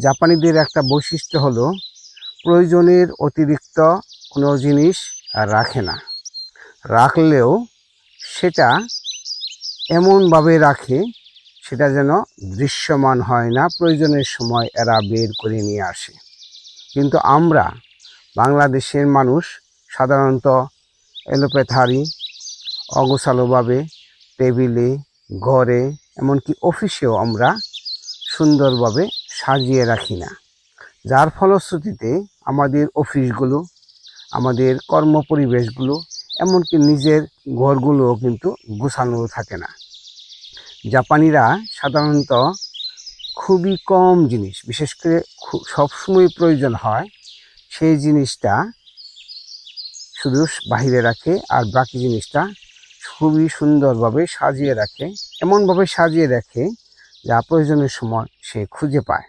জাপানিদের একটা বৈশিষ্ট্য হলো, প্রয়োজনের অতিরিক্ত কোনো জিনিস রাখে না। রাখলেও সেটা এমনভাবে রাখে, সেটা যেন দৃশ্যমান হয় না, প্রয়োজনের সময় এরা বের করে নিয়ে আসে। কিন্তু আমরা, বাংলাদেশের মানুষ, সাধারণত এলোপেথারি অগোছালোভাবে, টেবিলে, ঘরে, এমনকি অফিসেও আমরা সুন্দরভাবে সাজিয়ে রাখি না। যার ফলশ্রুতিতে আমাদের অফিসগুলো, আমাদের কর্মপরিবেশগুলো, এমনকি নিজের ঘরগুলোও কিন্তু গোছানো থাকে না। জাপানিরা সাধারণত খুবই কম জিনিস, বিশেষ করে সবসময় প্রয়োজন হয় সেই জিনিসটা শুধু বাহিরে রাখে আর বাকি জিনিসটা খুবই সুন্দরভাবে সাজিয়ে রাখে, এমনভাবে সাজিয়ে রাখে যা প্রয়োজনের সময় সে খুঁজে পায়।